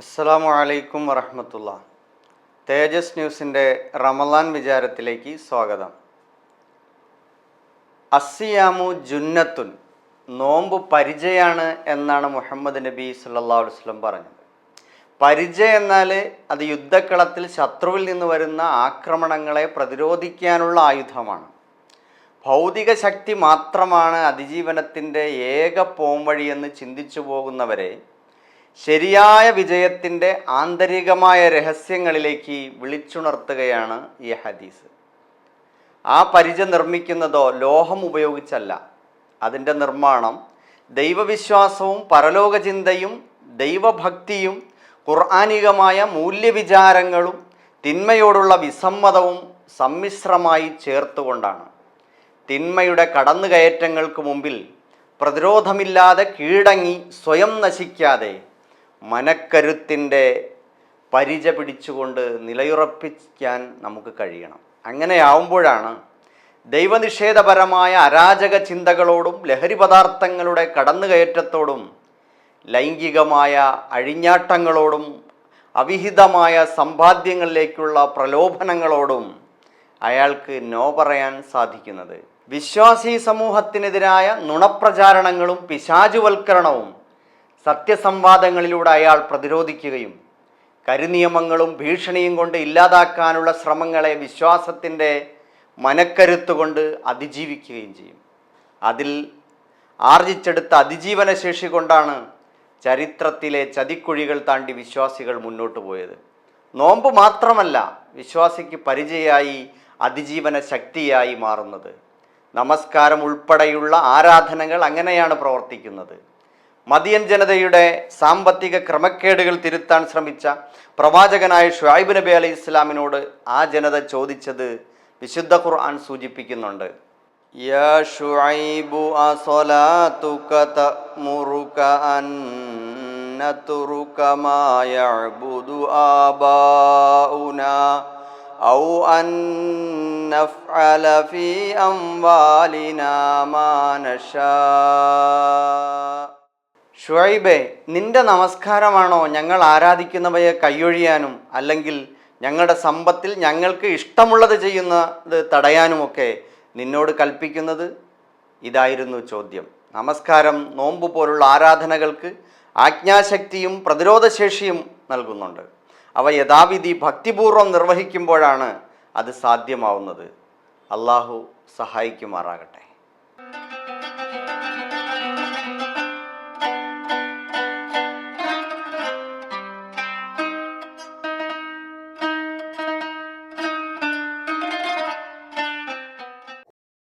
അസ്സലാമു അലൈക്കും വറഹമത്തുള്ള. തേജസ് ന്യൂസിന്റെ റമലാൻ വിചാരത്തിലേക്ക് സ്വാഗതം. അസിയാമു ജുന്നത്തുൻ നോമ്പ് പരിചയാണ് എന്നാണ് മുഹമ്മദ് നബി സല്ലാ വസല്ലം പറഞ്ഞത്. പരിചയ എന്നാൽ അത് യുദ്ധക്കളത്തിൽ ശത്രുവിൽ നിന്ന് വരുന്ന ആക്രമണങ്ങളെ പ്രതിരോധിക്കാനുള്ള ആയുധമാണ്. ഭൗതിക ശക്തി മാത്രമാണ് അതിജീവനത്തിന്റെ ഏക പോംവഴിയെന്ന് ചിന്തിച്ചു പോകുന്നവരെ ശരിയായ വിജയത്തിന്റെ ആന്തരികമായ രഹസ്യങ്ങളിലേക്ക് വിളിച്ചുണർത്തുകയാണ് ഈ ഹദീസ്. ആ പരിച നിർമ്മിക്കുന്നതോ ലോഹം ഉപയോഗിച്ചല്ല. അതിന്റെ നിർമ്മാണം ദൈവവിശ്വാസവും പരലോകചിന്തയും ദൈവഭക്തിയും ഖുർആാനികമായ മൂല്യവിചാരങ്ങളും തിന്മയോടുള്ള വിസമ്മതവും സമ്മിശ്രമായി ചേർത്തുകൊണ്ടാണ്. തിന്മയുടെ കടന്നുകയറ്റങ്ങൾക്ക് മുമ്പിൽ പ്രതിരോധമില്ലാതെ കീഴടങ്ങി സ്വയം നശിക്കാതെ മനക്കരുത്തിന്റെ പരിച പിടിച്ചുകൊണ്ട് നിലയുറപ്പിക്കാൻ നമുക്ക് കഴിയണം. അങ്ങനെയാവുമ്പോഴാണ് ദൈവനിഷേധപരമായ അരാജക ചിന്തകളോടും ലഹരി പദാർത്ഥങ്ങളുടെ കടന്നുകയറ്റത്തോടും ലൈംഗികമായ അഴിഞ്ഞാട്ടങ്ങളോടും അവിഹിതമായ സമ്പാദ്യങ്ങളിലേക്കുള്ള പ്രലോഭനങ്ങളോടും അയാൾക്ക് നോ പറയാൻ സാധിക്കുന്നത്. വിശ്വാസി സമൂഹത്തിനെതിരായ നുണപ്രചാരണങ്ങളും പിശാചുവൽക്കരണവും സത്യസംവാദങ്ങളിലൂടെ അയാൾ പ്രതിരോധിക്കുകയും കരുനിയമങ്ങളും ഭീഷണിയും കൊണ്ട് ഇല്ലാതാക്കാനുള്ള ശ്രമങ്ങളെ വിശ്വാസത്തിന്റെ മനക്കരുത്തുകൊണ്ട് അതിജീവിക്കുകയും ചെയ്യും. അതിൽ ആർജിച്ചെടുത്ത അതിജീവന ശേഷി കൊണ്ടാണ് ചരിത്രത്തിലെ ചതിക്കുഴികൾ താണ്ടി വിശ്വാസികൾ മുന്നോട്ട് പോയത്. നോമ്പ് മാത്രമല്ല വിശ്വാസിക്ക് പരിചയമായി അതിജീവന ശക്തിയായി മാറുന്നത്. നമസ്കാരം ഉൾപ്പെടെയുള്ള ആരാധനകൾ അങ്ങനെയാണ് പ്രവർത്തിക്കുന്നത്. മദിയൻ ജനതയുടെ സാമ്പത്തിക ക്രമക്കേടുകൾ തിരുത്താൻ ശ്രമിച്ച പ്രവാചകനായ ഷുഹൈബ് നബി അലി ഇസ്ലാമിനോട് ആ ജനത ചോദിച്ചത് വിശുദ്ധ ഖുർആൻ സൂചിപ്പിക്കുന്നുണ്ട്. യാ അൻ നശാ ഷുഐബെ നിന്റെ നമസ്കാരമാണോ ഞങ്ങൾ ആരാധിക്കുന്നവയെ കൈയൊഴിയാനും അല്ലെങ്കിൽ ഞങ്ങളുടെ സമ്പത്തിൽ ഞങ്ങൾക്ക് ഇഷ്ടമുള്ളത് ചെയ്യുന്നത് തടയാനുമൊക്കെ നിന്നോട് കൽപ്പിക്കുന്നത്? ഇതായിരുന്നു ചോദ്യം. നമസ്കാരം നോമ്പ് പോലുള്ള ആരാധനകൾക്ക് ആജ്ഞാശക്തിയും പ്രതിരോധശേഷിയും നൽകുന്നുണ്ട്. അവ യഥാവിധി ഭക്തിപൂർവം നിർവഹിക്കുമ്പോഴാണ് അത് സാധ്യമാവുന്നത്. അള്ളാഹു സഹായിക്കുമാറാകട്ടെ.